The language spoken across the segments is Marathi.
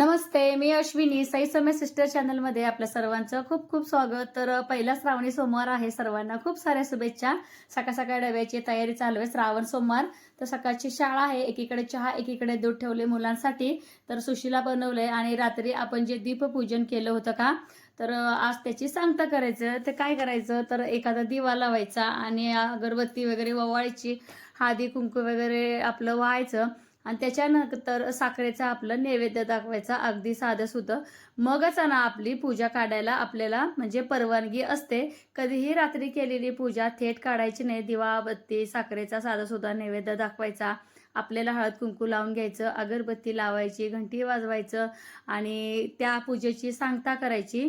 नमस्ते मी अश्विनी. साई समय सिस्टर चॅनलमध्ये आपल्या सर्वांचं खूप खूप स्वागत. तर पहिला श्रावणी सोमवार आहे सर्वांना. खूप साऱ्या शुभेच्छा. सकाळ सकाळ डब्याची तयारी चालू आहे श्रावण सोमवार. तर सकाळची शाळा आहे. एकीकडे चहा एकीकडे दूध ठेवले मुलांसाठी. तर सुशीला बनवलंय आणि रात्री आपण जे दीपपूजन केलं होतं का? तर आज त्याची सांगता करायचं. ते काय करायचं? तर एखादा दिवा लावायचा आणि अगरबत्ती वगैरे ववाळायची हादी कुंकू वगैरे आपलं व्हायचं आणि त्याच्यानंतर साखरेचा आपलं नैवेद्य दाखवायचा अगदी साधं सुद्धा मगच ना आपली पूजा काढायला आपल्याला म्हणजे परवानगी असते. कधीही रात्री केलेली पूजा थेट काढायची नाही. दिवा बत्ती साखरेचा साधा सुद्धा नैवेद्य दाखवायचा. आपल्याला हळद कुंकू लावून घ्यायचं अगरबत्ती लावायची घंटी वाजवायचं आणि त्या पूजेची सांगता करायची.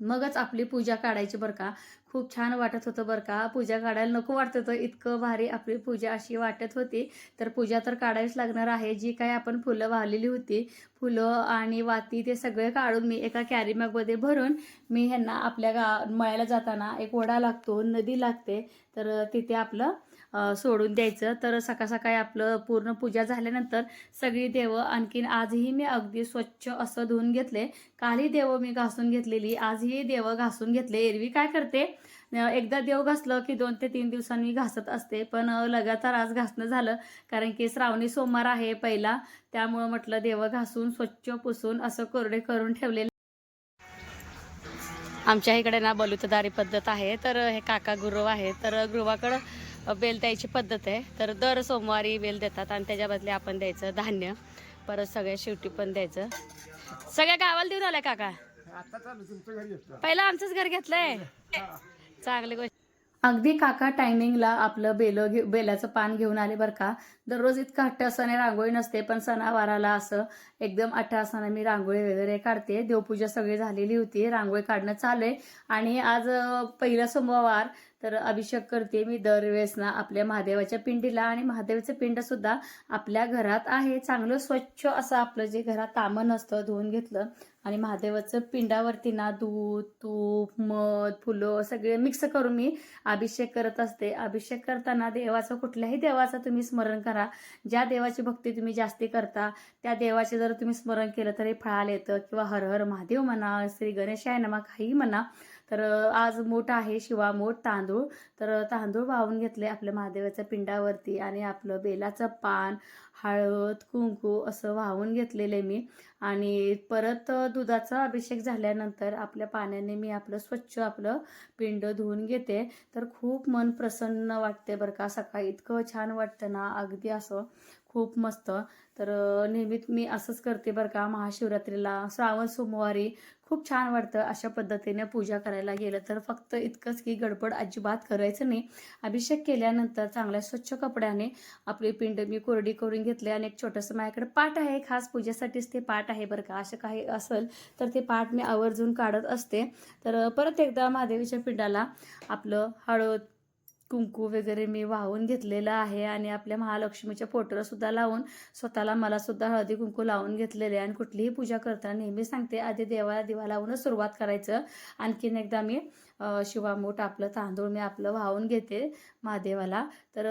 मगच आपली पूजा काढायची बरं का. खूप छान वाटत होतं बरं का. पूजा काढायला नको वाटत होतं. इतकं भारी आपली पूजा अशी वाटत होती. तर पूजा तर काढावीच लागणार आहे. जी काही आपण फुलं वाहलेली होती फुलं आणि वाती ते सगळे काढून मी एका कॅरीमॅगमध्ये भरून मी ह्यांना आपल्या गा मळ्याला जाताना एक ओढा लागतो नदी लागते. तर तिथे आपलं सोडून द्यायचं. तर सकाळ सकाळी आपलं पूर्ण पूजा झाल्यानंतर सगळी देवं आणखीन आजही मी अगदी स्वच्छ असं धुवून घेतले. कालही देवं मी घासून घेतलेली आजही देवं घासून घेतले. एरवी काय करते? एकदा देव घासलं की दोन ते तीन दिवसांनी घासत असते. पण लगातार आज घासणं झालं कारण की श्रावणी सोमवार आहे पहिला. त्यामुळं म्हटलं देवं घासून स्वच्छ पुसून असं कोरडे करून ठेवलेलं आमच्या इकडे ना बलुतदारी पद्धत आहे. तर हे काका गुरु आहे तर गृहाकडं बेल द्यायची पद्धत आहे. तर दर सोमवारी बेल देतात आणि त्याच्या बदले आपण द्यायचं धान्य. परत सगळ्या शेवटी पण द्यायचं. सगळ्या गावाला देऊन आलाय काका? पहिला आमचंच घर घेतलंय. चांगली गोष्ट. अगदी काका टायमिंगला आपलं बेल घे बेलाचं पान घेऊन आले बरं का? दररोज इतकं अठ्ठासाने रांगोळी नसते पण सणावाराला असं एकदम अठ्ठासाने मी रांगोळी वगैरे काढते. देवपूजा सगळी झालेली होती रांगोळी काढणं चालू आहे. आणि आज पहिला सोमवार तर अभिषेक करते मी दरवेळेस ना आपल्या महादेवाच्या पिंडीला आणि महादेवाचं पिंड सुद्धा आपल्या घरात आहे. चांगलं स्वच्छ असं आपलं जे घरात तामण असतं धुवून घेतलं आणि महादेवाचं पिंडावरती ना दूध तूप मध फुलं सगळे मिक्स करून मी अभिषेक करत असते. अभिषेक करताना देवाचं कुठल्याही देवाचं तुम्ही स्मरण करा. ज्या देवाची भक्ती तुम्ही जास्ती करता त्या देवाचे जर तुम्ही स्मरण केलं तरी फळाला येतं. किंवा हर हर महादेव म्हणा श्री गणेशाय नमा काही म्हणा तर आज मोठ आहे शिवा मोठ तांदूळ. तर तांदूळ वाहून घेतले आपल्या महादेवाच्या पिंडावरती आणि आपलं बेलाचं पान हळद कुंकू असं वाहून घेतलेले मी. आणि परत दुधाचा अभिषेक झाल्यानंतर आपल्या पाण्याने मी आपलं स्वच्छ आपलं पिंड धुवून घेते. तर खूप मन प्रसन्न वाटते बरं का सकाळी इतकं छान वाटतं ना अगदी असं खूप मस्त. तर नेहमीच मी असंच करते बरं का महाशिवरात्रीला. श्रावण सोमवारी खूप छान वाटतं अशा पद्धतीने पूजा करायला गेलं तर. फक्त इतकंच की गडबड अजिबात करायचं नाही. अभिषेक केल्यानंतर चांगल्या स्वच्छ कपड्याने आपली पिंड मी कोरडी करून घेतली आणि एक छोटंसं माझ्याकडे पाट आहे. खास पूजेसाठीच ते पाट आहे बरं का. असं काही असेल तर ते पाट मी आवर्जून काढत असते. तर परत एकदा महादेवीच्या पिंडाला आपलं हळद कुंकू वगैरे मी वाहून घेतलेलं आहे आणि आपल्या महालक्ष्मीच्या फोटोलासुद्धा लावून स्वतःला मला सुद्धा हळदी कुंकू लावून घेतलेले आहे. आणि कुठलीही पूजा करताना नेहमी सांगते आधी देवाला दिवा लावूनच सुरुवात करायचं. आणखीन एकदा मी शिवामूठ आपलं तांदूळ मी आपलं वाहून घेते महादेवाला. तर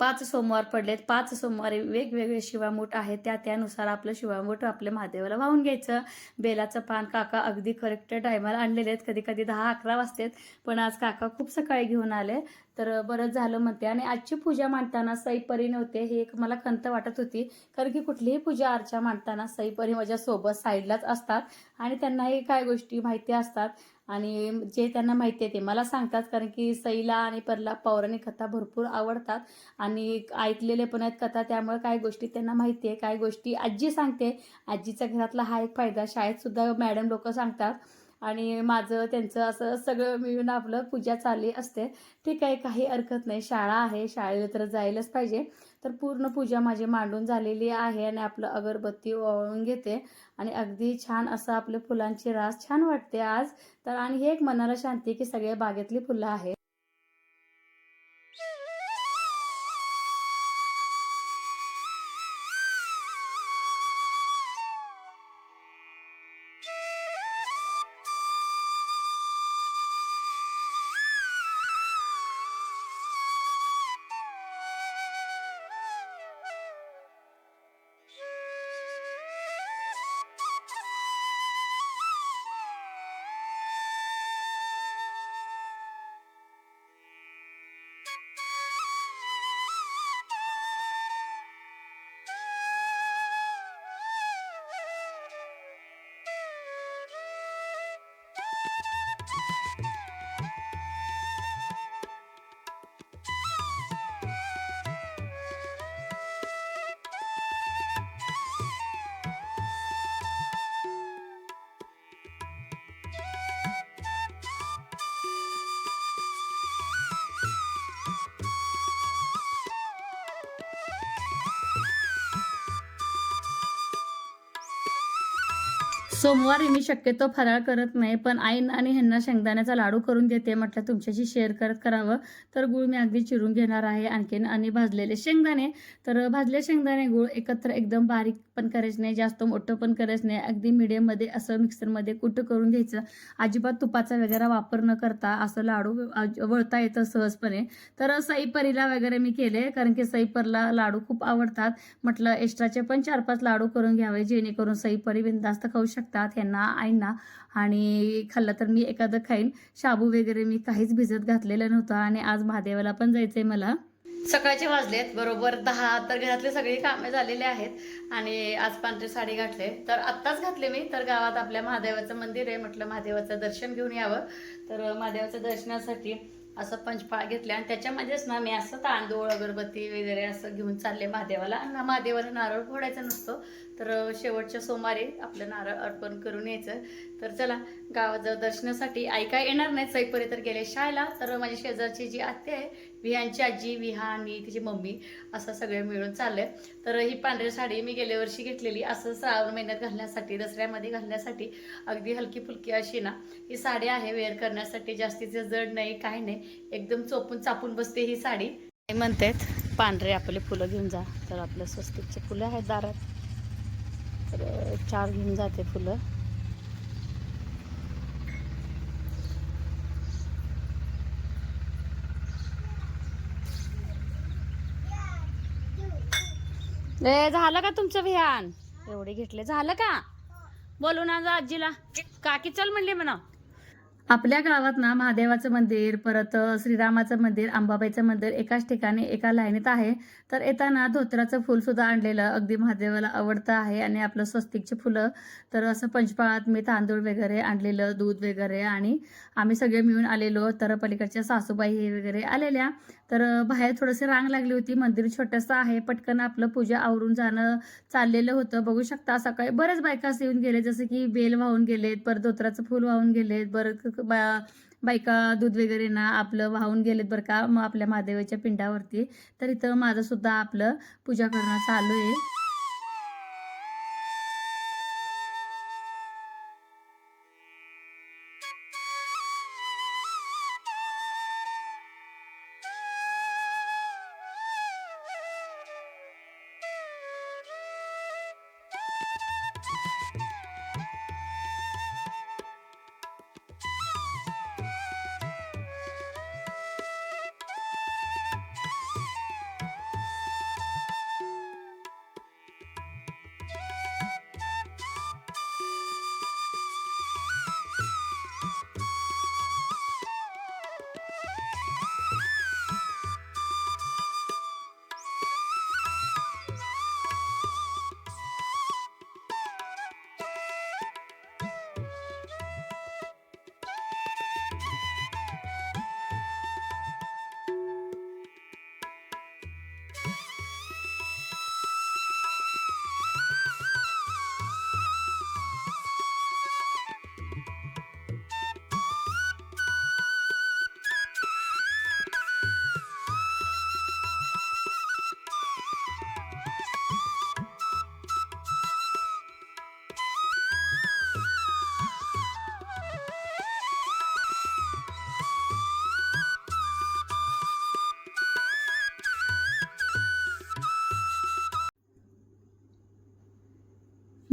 पाच सोमवार पडलेत. पाच सोमवारी वेगवेगळे शिवामूठ आहेत. त्या त्यानुसार आपलं शिवामूठ आपल्या महादेवाला वाहून घ्यायचं. बेलाचं पान काका अगदी करेक्ट टायमाला आणलेले आहेत. कधी कधी दहा अकरा वाजतात. पण आज काका खूप सकाळी घेऊन आले. तर बरंच झालं म्हणते. आणि आजची पूजा मांडताना सईपरी नव्हते. हे एक मला खंत वाटत होती. कारण की कुठलीही पूजा अर्चा मांडताना सईपरी माझ्या सोबत साईडलाच असतात. आणि त्यांनाही काय गोष्टी माहिती असतात. आणि जे त्यांना माहिती आहे ते. मला सांगतात कारण की सईला आणि परला पौराणिक कथा भरपूर आवडतात आणि ऐकलेले पण आहेत कथा. त्यामुळे काही गोष्टी त्यांना माहिती आहे काही गोष्टी आजी सांगते. आजीच्या घरातला हा एक फायदा शाळेत सुद्धा मॅडम लोक सांगतात आणि माझं त्यांचं असं सगळं मिळून आपलं पूजा चालली असते. ठीक आहे काही हरकत नाही. शाळा आहे. शाळेला तर जायलाच पाहिजे. तर पूर्ण पूजा माझी मांडून झालेली आहे आणि आपलं अगरबत्ती ओळून घेते. आणि अगदी छान असं आपलं फुलांची रास छान वाटते आज. तर आणि हे एक मनाला शांती की सगळ्या बागेतली फुलं आहेत. सोमवारी मी शक्यतो फराळ करत नाही पण आईन आणि ह्यांना शेंगदाण्याचा लाडू करून देते म्हटलं तुमच्याशी शेअर करत करावं. तर गुळ मी अगदी चिरून घेणार आहे. आणखीन आणि भाजलेले शेंगदाणे. तर भाजले शेंगदाणे गुळ एकत्र एकदम बारीक पण करायचं नाही जास्त मोठं पण करायचं नाही. अगदी मिडियममध्ये असं मिक्सरमध्ये कुठं करून घ्यायचं? अजिबात तुपाचा वगैरे वापर न करता असं लाडू अज- वळता येतं सहजपणे. तर सईपरीला वगैरे मी केले कारण की सईपरला लाडू खूप आवडतात. म्हटलं एक्स्ट्राचे पण चार पाच लाडू करून घ्यावे जेणेकरून सईपरी बिंदास्त खाऊ शकतात. ह्यांना आईंना. आणि खाल्लं तर मी एखादं खाईन. शाबू वगैरे मी काहीच भिजत घातलेलं नव्हतं आणि आज महादेवाला पण जायचंय मला. सकाळचे वाजलेत बरोबर दहा तर घरातले सगळी कामे झालेले आहेत. आणि आज पांढरी साडी घातले. तर आत्ताच घातले मी. तर गावात आपल्या महादेवाचं मंदिर आहे. म्हटलं महादेवाचं दर्शन घेऊन यावं. तर महादेवाच्या दर्शनासाठी असं पंचपाळ घेतले आणि त्याच्यामध्येच ना मी असं तांदूळ अगरबत्ती वगैरे असं घेऊन चालले महादेवाला. आणि महादेवाला नारळ फोडायचा नसतो. तर शेवटच्या सोमवारी आपलं नारळ अर्पण करून यायचं. तर चला गावाजवळ दर्शनासाठी आई काय येणार नाही सईपरी तर गेले शाळेला. तर माझ्या शेजारची जी आत्या आहे विहानची आजी विहा आणि तिची मम्मी असं सगळे मिळून चाललंय. तर ही पांढरी साडी मी गेल्या वर्षी घेतलेली. असं श्रावण महिन्यात घालण्यासाठी दसऱ्यामध्ये घालण्यासाठी अगदी हलकी फुलकी अशी ना ही साडी आहे वेअर करण्यासाठी. जास्तीचे जड नाही काही नाही. एकदम चोपून चापून बसते ही साडी. म्हणतात पांढरे आपले फुलं घेऊन जा. तर आपलं स्वस्तिकचे फुलं आहेत दारात. तर चार घेऊन जाते फुलं. ए झालं का तुमचं विहान एवढे घेतले. झालं का? बोलू ना जा आजीला. काकी चल म्हणली म्हणा. आपल्या गावात ना महादेवाचं मंदिर परत श्रीरामाचं मंदिर अंबाबाईचं मंदिर एकाच ठिकाणी एका लाईनीत आहे. तर येताना धोत्राचं फुल सुद्धा आणलेलं अगदी महादेवाला आवडतं आहे आणि आपलं स्वस्तिकचे फुलं. तर असं पंचपाळात मी तांदूळ वगैरे आणलेलं दूध वगैरे आणि आम्ही सगळे मिळून आलेलो. तर पलीकडच्या सासूबाई हे वगैरे आलेल्या. तर बाहेर थोडंसं रांग लागली होती. मंदिर छोटंसं आहे. पटकन आपलं पूजा आवरून जाणं चाललेलं होतं. बघू शकता सकाळी बरेच बायका येऊन गेले. जसं की बेल वाहून गेलेत परत धोत्राचं फुल वाहून गेलेत बरं बा- बायका दूध वगैरे ना आपलं वाहून गेलेत बरं का मग आपल्या महादेवाच्या पिंडावरती. तर इथं माझं सुद्धा आपलं पूजा करणं चालू आहे.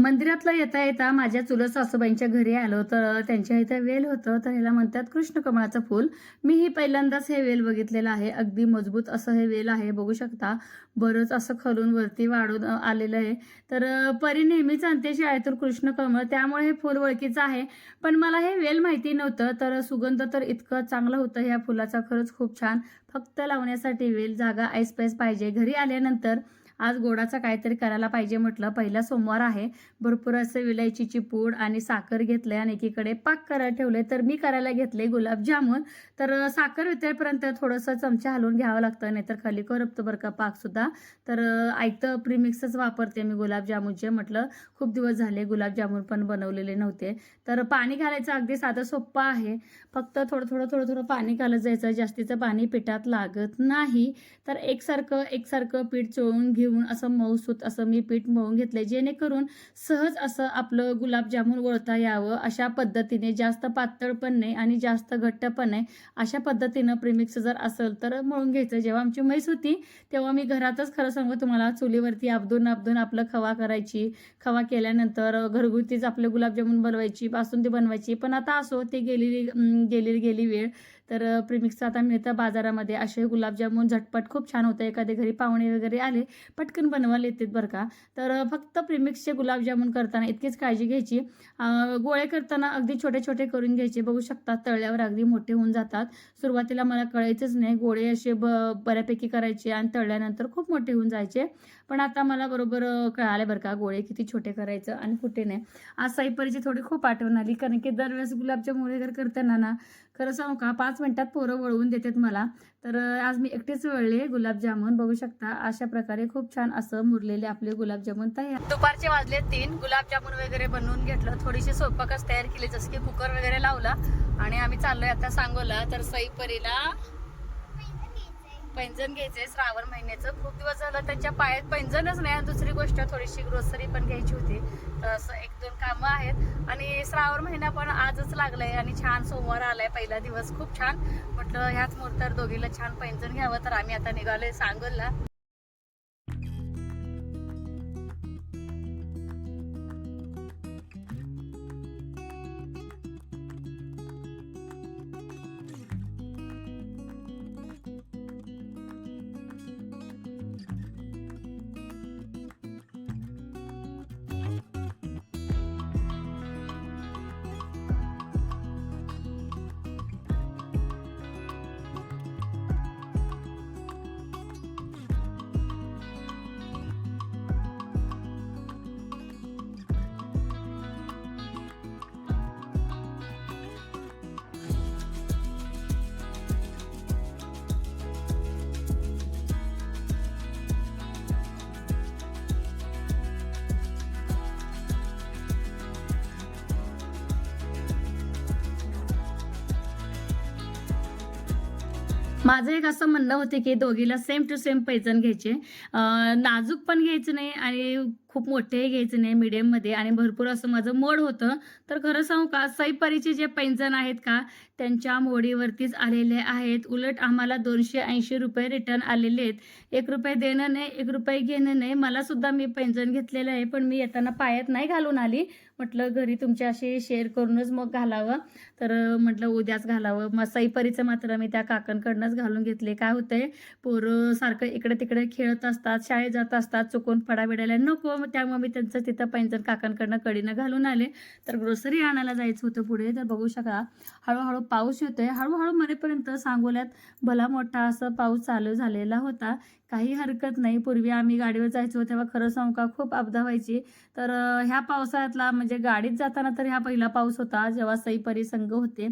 मंदिरातलं येता येता माझ्या चुलत सासूबाईंच्या घरी आलो तर त्यांच्या इथे वेल होतं. तर ह्याला म्हणतात कृष्ण कमळाचं फूल. मी ही पहिल्यांदाच हे वेल बघितलेलं आहे. अगदी मजबूत असं हे वेल आहे. बघू शकता बरंच असं खलून वरती वाढून आलेलं आहे. तर परी नेहमीच आणते शाळेतून कृष्ण कमळ त्यामुळे हे फूल ओळखीचं आहे. पण मला हे वेल माहिती नव्हतं. तर सुगंध तर इतकं चांगलं होतं ह्या फुलाचा. खरंच खूप छान. फक्त लावण्यासाठी वेल जागा ऐसपैस पाहिजे. घरी आल्यानंतर आज गोडाचा काहीतरी करायला पाहिजे म्हटलं. पहिला सोमवार आहे. भरपूर असं विलायचीची पूड आणि साखर घेतले आणि एकीकडे पाक करायला ठेवले तर मी करायला घेतले गुलाबजामुन तर साखर वितळेपर्यंत थोडंसं चमचा हलवून घ्यावं लागतं नाहीतर खाली करपतं बरं का पाकसुद्धा तर ऐकतं प्रीमिक्सच वापरते मी गुलाबजामुनचे म्हटलं. खूप दिवस झाले गुलाबजामुन पण बनवलेले नव्हते. तर पाणी घालायचं अगदी साधं सोप्पं आहे. फक्त थोडं थोडं थोडं थोडं पाणी घालत जायचं. जास्तीचं पाणी पिठात लागत नाही. तर एकसारखं एकसारखं पीठ चोळून घेऊन असं मऊसूत असं मी पीठ मळून घेतलंय. जेणेकरून सहज असं आपलं गुलाबजामुन वळता यावं अशा पद्धतीने. जास्त पातळ पण नाही आणि जास्त घट्ट पण नाही. अशा पद्धतीनं प्रीमिक्स जर असेल तर मळून घ्यायचं. जेव्हा आमची म्हैस होती तेव्हा मी घरातच खरं सांगू तुम्हाला चुलीवरती आपदून आपदून आपलं खवा करायची. खवा केल्यानंतर घरगुतीच आपले गुलाबजामुन बनवायची बासुंदी बनवायची. पण आता असो ते गेलेली गेलेली गेली वेळ. तर प्रीमिक्स आता मिळतं बाजारामध्ये. असे गुलाबजामुन झटपट खूप छान होतं. एखाद्या घरी पाहुणे वगैरे आले पटकन बनवायला येतात बरं का. तर फक्त प्रिमिक्सचे गुलाबजामुन करताना इतकीच काळजी घ्यायची. गोळे करताना अगदी छोटे छोटे करून घ्यायचे. बघू शकता तळल्यावर अगदी मोठे होऊन जातात. सुरुवातीला मला कळायचंच नाही. गोळे असे ब बऱ्यापैकी करायचे आणि तळल्यानंतर खूप मोठे होऊन जायचे. पण आता मला बरोबर कळालं बरं का गोळे किती छोटे करायचं आणि कुठे नाही. आज साईपरीची थोडी खूप आठवण आली कारण की दरवेळेस गुलाबजामुन वगैरे करताना ना खरं सांगू का पाच मिनटात पोरं वळवून देतात मला. तर आज मी एकटेच वळले गुलाबजामुन बघू शकता अशा प्रकारे खूप छान असं मुरलेले आपले गुलाबजामुन तयार. दुपारचे वाजले तीन गुलाबजामुन वगैरे बनवून घेतलं. थोडीशी स्वयंपाकच तयार केली जसं की कुकर वगैरे लावला. आणि आम्ही चाललोय आता सांगोला. तर सईपरीला पैंजण घ्यायचंय श्रावण महिन्याचं. खूप दिवस झालं त्यांच्या पायात पैंजणच नाही दुसरी गोष्ट थोडीशी ग्रोसरी पण घ्यायची होती. तर असं एक दोन कामं आहेत. आणि श्रावण महिना पण आजच लागलाय आणि छान सोमवार आलाय पहिला दिवस. खूप छान. म्हटलं ह्याच मुहूर्तावर दोघीला छान पैंजण घ्यावं तर आम्ही आता निघालोय सांगोलला. माझं एक असं म्हणणं होते की दोघीला सेम टू सेम पैजण घ्यायचे. नाजूक पण घ्यायचं नाही आणि खूप मोठेही घ्यायचे नाही मीडियममध्ये आणि भरपूर असं माझं मोड होतं. तर खरं सांगू का सईपारीचे जे पैंजण आहेत का त्यांच्या मोडीवरतीच आलेले आहेत. उलट आम्हाला दोनशे ऐंशी रुपये रिटर्न आलेले आहेत. एक रुपये देणं नाही एक रुपये घेणं नाही. मला सुद्धा मी पैंजण घेतलेलं आहे पण मी येताना पायात नाही घालून आली. म्हटलं घरी तुमच्याशी शेअर करूनच मग घालावं. तर म्हटलं उद्याच घालावं. मग सईपरीचं मात्र मी त्या काकांकडनंच घालून घेतले. काय होतंय पोरं सारखं इकडे तिकडे खेळत असतात शाळेत जात असतात चुकून फडा बिडायला नको. मग त्यामुळे मी त्यांचं तिथं पैंजण काकांकडनं कडीनं घालून आले. तर ग्रोसरी आणायला जायचं होतं पुढे. तर बघू शका हळूहळू पाऊस येतोय. हळूहळू मरेपर्यंत सांगोल्यात भला मोठा असं पाऊस चालू झालेला होता. काही हरकत नाही. पूर्वी आम्ही गाडीवर जायचो तेव्हा खरं सांगू का खूप अपदा व्हायची. तर ह्या पावसाळ्यातला म्हणजे गाडीत जाताना तर ह्या पहिला पाऊस होता जेव्हा सई परिसंग होते.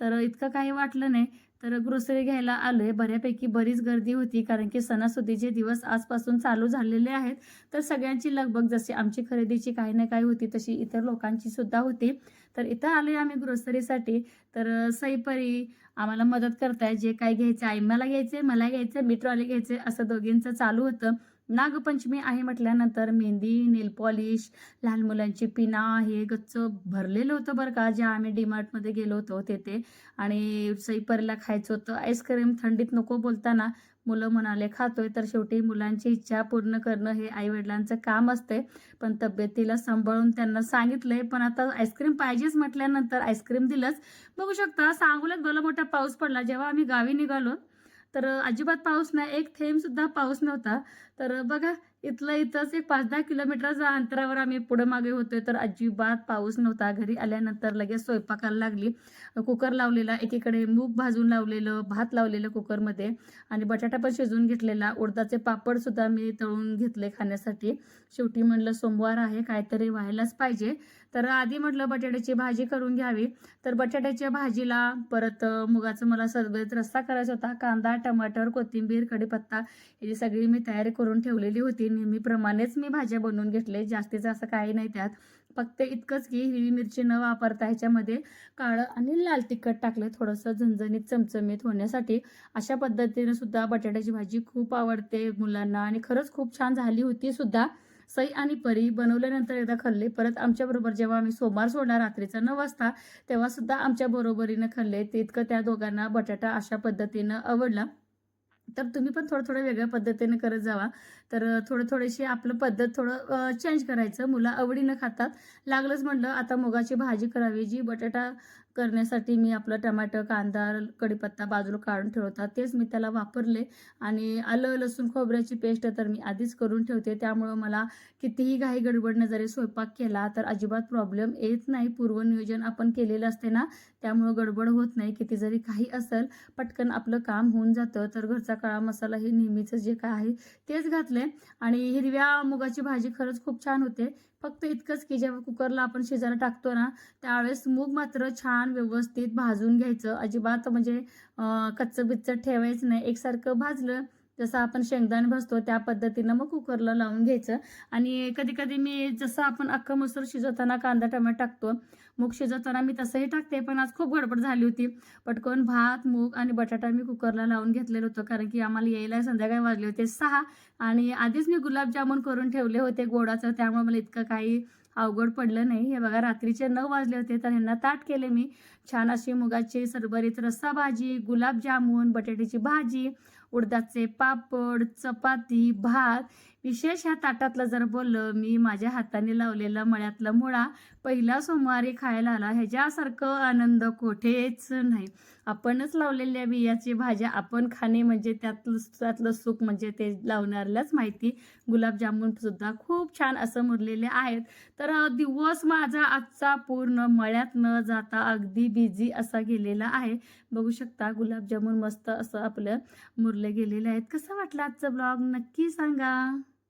तर इतकं काही वाटलं नाही. तर ग्रोसरी घ्यायला आलोय. बऱ्यापैकी बरीच गर्दी होती कारण की सणासुदीचे दिवस आजपासून चालू झालेले आहेत. तर सगळ्यांची लगबग जशी आमची खरेदीची काही ना काही होती तशी इतर लोकांची सुद्धा होती. तर इथं आले आम्ही ग्रोसरीसाठी तर सईपरी आम्हाला मदत करताय. जे काय घ्यायचं आहे मला घ्यायचे मला घ्यायचं मी ट्रॉली घ्यायचे असं दोघींचं चालू होतं. नागपंचमी आहे म्हटल्यानंतर मेहंदी नेल पॉलिश लहान मुलांची पिना हे गच्च भरलेलं होतं बरं का ज्या आम्ही डीमार्टमध्ये गेलो होतो तेथे. आणि सईपरीला खायचं होतं. आईस्क्रीम थंडीत नको बोलताना मुलं म्हणाले खातोय. तर शेवटी मुलांची इच्छा पूर्ण करणं हे आईवडिलांचं काम असते पण तब्येतीला सांभाळून त्यांना सांगितलंय. पण आता आईस्क्रीम पाहिजेच म्हटल्यानंतर आईस्क्रीम दिलंच. बघू शकता सांगूलच भला मोठा पाऊस पडला. जेव्हा आम्ही गावी निघालो तर अजिबात पाऊस नाही एक थेंब सुद्धा पाऊस नव्हता. तर बघा इथलं इथंच एक पाच दहा किलोमीटरच्या अंतरावर आम्ही पुढे मागे होतोय तर अजिबात पाऊस नव्हता. घरी आल्यानंतर लगेच स्वयंपाकाला लागली. कुकर लावलेला एकीकडे मूग भाजून लावलेलं भात लावलेलं कुकरमध्ये आणि बटाटा पण शिजवून घेतलेला. उडदाचे पापड सुद्धा मी तळून घेतले खाण्यासाठी. शेवटी म्हणलं सोमवार आहे काहीतरी व्हायलाच पाहिजे. तर आधी म्हटलं बटाट्याची भाजी करून घ्यावी. तर बटाट्याच्या भाजीला परत मुगाचं मला सरबत रस्ता करायचा होता. कांदा टमाटर कोथिंबीर कढीपत्ता ही सगळी मी तयारी करून ठेवलेली होती. नेहमीप्रमाणेच मी भाज्या बनवून घेतले जास्तीचं असं काही नाही त्यात. फक्त इतकंच की हिरवी मिरची न वापरता ह्याच्यामध्ये काळं आणि लाल तिखट टाकलं. थोडंसं झणझणीत चमचमीत होण्यासाठी अशा पद्धतीने सुद्धा बटाट्याची भाजी खूप आवडते मुलांना आणि खरंच खूप छान झाली होती सुद्धा. सई आणि परी बनवल्यानंतर एकदा खाल्ले. परत आमच्याबरोबर जेव्हा आम्ही सोमवार सोडला रात्रीचा नऊ वाजता तेव्हा सुद्धा आमच्या बरोबरीनं खाल्ले. तितकं त्या दोघांना बटाटा अशा पद्धतीनं आवडला. तर तुम्ही पण थोडं थोडं वेगळ्या पद्धतीने करत जावा. तर थोडं थोडेशी आपलं पद्धत थोडं चेंज करायचं. मुलं आवडीनं खातात. लागलंच म्हटलं आता मुगाची भाजी करावी. जी बटाटा करण्यासाठी मी आपलं टमाटर कांदा कढीपत्ता बाजूला काढून ठेवतात. तेच मी त्याला वापरले. आणि आलं लसूण खोबऱ्याची पेस्ट तर मी आधीच करून ठेवते. त्यामुळं मला कितीही घाई गडबडनं जरी स्वयंपाक केला तर अजिबात प्रॉब्लेम येत नाही. पूर्वनियोजन आपण केलेलं असते ना त्यामुळं गडबड होत नाही. किती जरी काही असेल पटकन आपलं काम होऊन जातं. तर घरचा काळा मसाला हे नेहमीचं जे काय आहे तेच घातलं आणि हिरव्या मुगाची भाजी खरंच खूप छान होते. फक्त इतकंच की जेव्हा कुकरला आपण शिजायला टाकतो ना त्यावेळेस मूग मात्र छान व्यवस्थित भाजून घ्यायचं. अजिबात म्हणजे कच्चं बिच्चं ठेवायचं नाही. एकसारखं भाजलं जसं आपण शेंगदाणे भाजतो त्या पद्धतीनं मग कुकरला लावून घ्यायचं. आणि कधी कधी मी जसं आपण अख्खं मसूर शिजवताना कांदा टोमॅटो टाकतो मूग शिजवताना मी तसंही टाकते पण आज खूप गडबड झाली होती. पटकन भात मूग आणि बटाटा मी कुकरला लावून घेतलेलं होतं कारण की आम्हाला यायला संध्याकाळी वाजले होते सहा. आणि आधीच मी गुलाबजामुन करून ठेवले होते गोडाचं त्यामुळे मला इतकं काही अवघड पडलं नाही. हे बघा रात्रीचे नऊ वाजले होते तर ह्यांना ताट केले मी. छान अशी मुगाची सरबरीत रस्सा भाजी गुलाबजामुन बटाट्याची भाजी उडदाचे पापड चपाती भात. विशेष ह्या ताटातलं जर बोललं मी माझ्या हाताने लावलेला मळ्यातला मुळा पहिला सोमवारी खायला आला. ह्याच्यासारखं आनंद कोठेच नाही. आपणच लावलेल्या बियाची भाज्या आपण खाणे म्हणजे त्यातलं त्यातलं सुख म्हणजे ते लावणाऱ्यालाच माहिती. गुलाबजामूनसुद्धा खूप छान असं मुरलेले आहेत. तर दिवस माझा आजचा पूर्ण मळ्यात न जाता अगदी बिझी असा गेलेला आहे. बघू शकता गुलाबजामुन मस्त असं आपलं मुरले गेलेले आहेत. कसं वाटलं आजचं ब्लॉग नक्की सांगा.